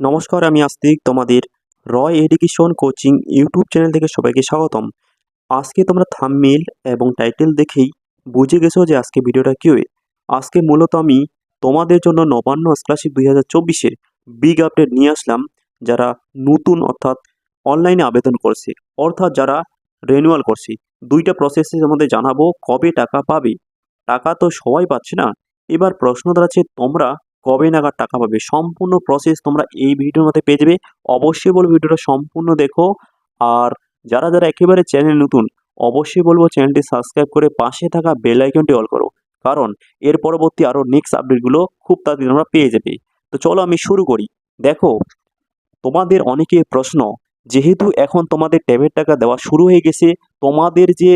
নমস্কার, আমি আস্তিক। তোমাদের Roy education coaching YouTube channel থেকে সবাইকে স্বাগতম। আজকে তোমরা থাম্বনেল এবং টাইটেল দেখেই বুঝে গেছো যে আজকে ভিডিওটা কী আজকে মূলত আমি তোমাদের জন্য নবান্ন স্কলারশিপ দুই হাজার চব্বিশের বিগ আপডেট নিয়ে আসলাম, যারা নতুন অর্থাৎ অনলাইনে আবেদন করছে, অর্থাৎ যারা রেনুয়াল করছে। দুইটা প্রসেসে তোমাদের জানাব, কবে টাকা পাবে। টাকা তো সবাই পাচ্ছে না। এবার প্রশ্ন দাঁড়াচ্ছে, তোমরা কবে নাগাদ টাকা পাবে? সম্পূর্ণ প্রসেস তোমরা এই ভিডিওর মধ্যে পেয়ে যাবে। অবশ্যই বলব ভিডিওটা সম্পূর্ণ দেখো। আর যারা যারা একেবারে চ্যানেল নতুন, অবশ্যই বলব চ্যানেলটি সাবস্ক্রাইব করে পাশে থাকা বেল আইকনটি অল করো। কারণ এর পরবর্তী আরও নেক্সট আপডেটগুলো খুব তাড়াতাড়ি তোমরা পেয়ে যাবে। তো চলো আমি শুরু করি। দেখো, তোমাদের অনেকের প্রশ্ন, যেহেতু এখন তোমাদের ট্যাবের টাকা দেওয়া শুরু হয়ে গেছে, তোমাদের যে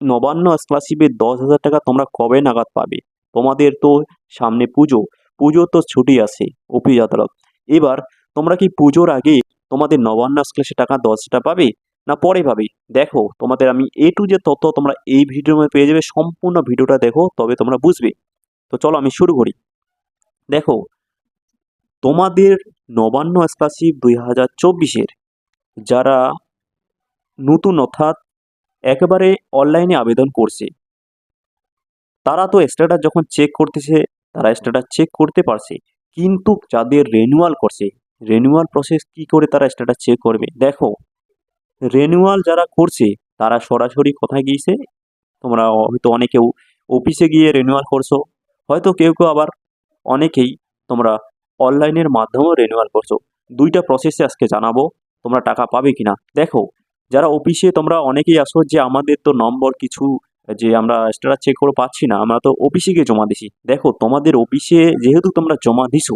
নবান্ন স্কলারশিপের দশ হাজার টাকা তোমরা কবে নাগাদ পাবে? তোমাদের তো সামনে পুজো। পুজো তো ছুটি আছে অফিস আদালত এবার তোমরা কি পুজোর আগে তোমাদের নবান্ন স্কলারশিপ টাকা দশটা পাবে, না পরে পাবে? দেখো, তোমাদের আমি এ টু যে তথ্য তোমরা এই ভিডিওর মধ্যে পেয়ে যাবে, সম্পূর্ণ ভিডিওটা দেখো, তবে তোমরা বুঝবে। তো চলো আমি শুরু করি। দেখো, তোমাদের নবান্ন স্কলারশিপ দুই হাজার চব্বিশের, যারা নতুন অর্থাৎ একেবারে অনলাইনে আবেদন করছে, তারা তো স্ট্যাটাস যখন চেক করতেছে তারা স্ট্যাটাস চেক করতে পারছে। কিন্তু যাদের রেনুয়াল করছে রেনুয়াল প্রসেস কি করে তারা স্ট্যাটাস চেক করবে? দেখো রেনুয়াল যারা করছে, তারা সরাসরি কোথায় গিয়েছে? তোমরা হয়তো অনেকেও অফিসে গিয়ে রেনুয়াল করছ। হয়তো কেউ কেউ আবার অনেকেই তোমরা অনলাইনের মাধ্যমেও রেনুয়াল করছ। দুইটা প্রসেসে আজকে জানাব, তোমরা টাকা পাবে কিনা। দেখো, যারা অফিসে তোমরা অনেকেই আসো যে আমাদের তো নম্বর কিছু যে আমরা স্ট্যাটাস চেক করে পাচ্ছি না, আমরা তো অফিসে গিয়ে জমা দিছি। দেখো, তোমাদের অফিসে যেহেতু তোমরা জমা দিছো,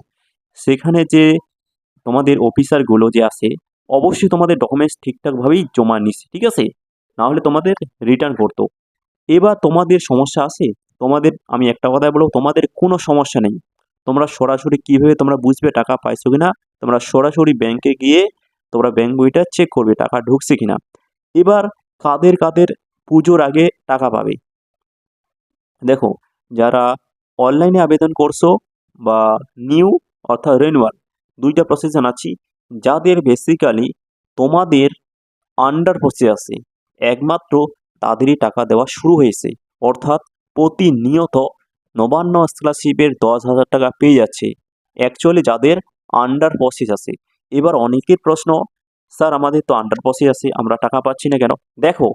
সেখানে যে তোমাদের অফিসারগুলো যে আছে, অবশ্যই তোমাদের ডকুমেন্টস ঠিকঠাকভাবেই জমা নিচ্ছে ঠিক আছে? নাহলে তোমাদের রিটার্ন করতো। এবার তোমাদের সমস্যা আছে, তোমাদের, আমি একটা কথাই বলব, তোমাদের কোনো সমস্যা নেই। তোমরা সরাসরি কীভাবে তোমরা বুঝবে টাকা পাইছো কিনা, তোমরা সরাসরি ব্যাংকে গিয়ে তোমরা ব্যাংক বইটা চেক করবে, টাকা ঢুকছে কিনা। এবার কাদের কাদের পুজোর আগে টাকা পাবে। দেখো, যারা অনলাইনে আবেদন করছ বা নিউ অর্থাৎ রেনুয়াল দুইটা প্রসেস জানাচ্ছি যাদের বেসিক্যালি তোমাদের আন্ডার প্রসেস আছে, একমাত্র তাদেরই টাকা দেওয়া শুরু হয়েছে। অর্থাৎ প্রতিনিয়ত নবান্ন স্কলারশিপের দশ হাজার টাকা পেয়ে যাচ্ছে। অ্যাকচুয়ালি যাদের আন্ডার প্রসেস আছে। এবার অনেকের প্রশ্ন, স্যার, আমাদের তো আন্ডার প্রসেস আছে, আমরা টাকা পাচ্ছি না কেন? দেখো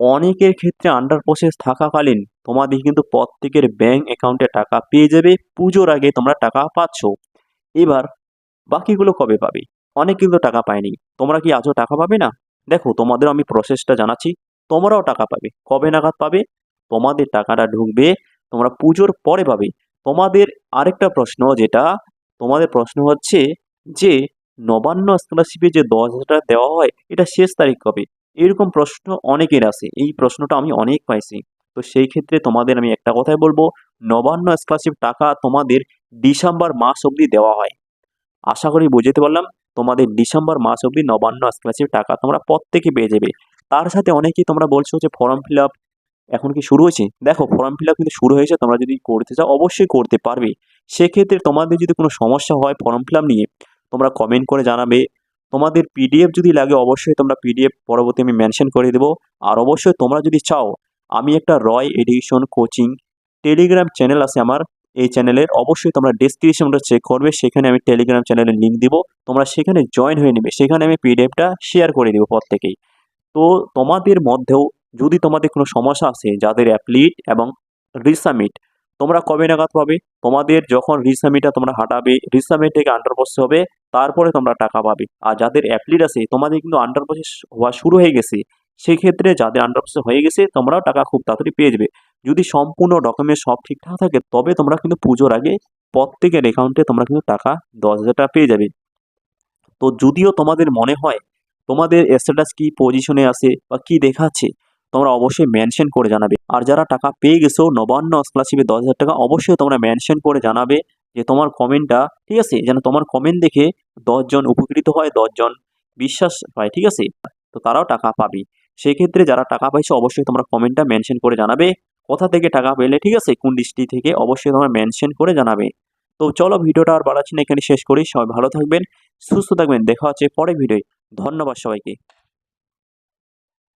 অনেকের ক্ষেত্রে আন্ডার প্রসেস থাকাকালীন তোমাদের কিন্তু প্রত্যেকের ব্যাংক অ্যাকাউন্টে টাকা পেয়ে যাবে, পুজোর আগে তোমরা টাকা পাচ্ছ। এবার বাকিগুলো কবে পাবে? অনেক কিন্তু টাকা পায়নি। তোমরা কি আজও টাকা পাবে না? দেখো তোমাদের আমি প্রসেসটা জানাচ্ছি, তোমরাও টাকা পাবে। কবে নাগাদ পাবে? তোমাদের টাকাটা ঢুকবে, তোমরা পুজোর পরে পাবে। তোমাদের আরেকটা প্রশ্ন যেটা, তোমাদের প্রশ্ন হচ্ছে যে, নবান্ন স্কলারশিপে যে দশ হাজার টাকা দেওয়া হয়, এটা শেষ তারিখ কবে? এরকম প্রশ্ন অনেকের আছে। এই প্রশ্নটা আমি অনেক পাইছি। তো সেই ক্ষেত্রে তোমাদের আমি একটা কথাই বলব, নবান্ন স্কলারশিপ টাকা তোমাদের ডিসেম্বর মাস অবধি দেওয়া হয়। আশা করি বুঝতে পারলাম, তোমাদের ডিসেম্বর মাস অবধি নবান্ন স্কলারশিপ টাকা তোমরা প্রত্যেকে পেয়ে যাবে। তার সাথে অনেকেই তোমরা বলছো যে ফর্ম ফিল আপ এখন কি শুরু হয়েছে? দেখো ফর্ম ফিল আপ কিন্তু শুরু হয়েছে, তোমরা যদি করতে চাও অবশ্যই করতে পারবে। সেক্ষেত্রে তোমাদের যদি কোনো সমস্যা হয় ফর্ম ফিল আপ নিয়ে, তোমরা কমেন্ট করে জানাবে। তোমাদের পিডিএফ যদি লাগে, অবশ্যই তোমরা পিডিএফ পরবর্তী আমি মেনশন করে দেবো। আর অবশ্যই তোমরা যদি চাও, আমি একটা Roy education coaching Telegram channel আছে আমার। এই চ্যানেলের অবশ্যই তোমরা ডেসক্রিপশনটা চেক করবে, সেখানে আমি টেলিগ্রাম চ্যানেলের লিঙ্ক দিব। তোমরা সেখানে জয়েন হয়ে নেবে, সেখানে আমি পিডিএফটা শেয়ার করে দেবো প্রত্যেকেই। তো তোমাদের মধ্যেও যদি তোমাদের কোনো সমস্যা আছে, যাদের অ্যাপ্লিট এবং রিসামিট তোমরা কবে নাগাদ পাবে? তোমাদের যখন রিসামিটটা তোমরা হাঁটাবে রিসামিট থেকে আন্ডার হবে তারপরে তোমরা টাকা পাবে। আর যাদের অ্যাপ্লিট আছে, তোমাদের কিন্তু আন্ডার প্রসেস হওয়া শুরু হয়ে গেছে সেই ক্ষেত্রে যাদের আন্ডার প্রসেস হয়ে গেছে, তোমরাও টাকা খুব তাড়াতাড়ি পেয়ে যাবে। যদি সম্পূর্ণ ডকুমেন্ট সব ঠিকঠাক থাকে, তবে তোমরা কিন্তু পুজোর আগে প্রত্যেকের অ্যাকাউন্টে তোমরা কিন্তু টাকা দশ হাজার টাকা পেয়ে যাবে। তো যদিও তোমাদের মনে হয় তোমাদের স্ট্যাটাস কি পজিশনে আছে বা কি দেখাচ্ছে, তোমরা অবশ্যই মেনশন করে জানাবে। আর যারা টাকা পেয়ে গেছো, নবান্ন স্কলারশিপে দশ হাজার টাকা, অবশ্যই তোমরা মেনশন করে জানাবে যে তোমার কমেন্টটা ঠিক আছে? যেন তোমার কমেন্ট দেখে দশজন উপকৃত হয়, দশজন বিশ্বাস পায় ঠিক আছে? তো তারাও টাকা পাবে। সেক্ষেত্রে যারা টাকা পাইছে, অবশ্যই তোমরা কমেন্টটা মেনশন করে জানাবে। কোথা থেকে টাকা পেলে, ঠিক আছে? কোন ডিস্ট্রিক্ট থেকে, অবশ্যই তোমরা মেনশন করে জানাবে। তো চলো ভিডিওটা আর বাড়াচ্ছি না, এখানে শেষ করি। সবাই ভালো থাকবেন, সুস্থ থাকবেন। দেখা হচ্ছে পরে ভিডিওয়। ধন্যবাদ সবাইকে।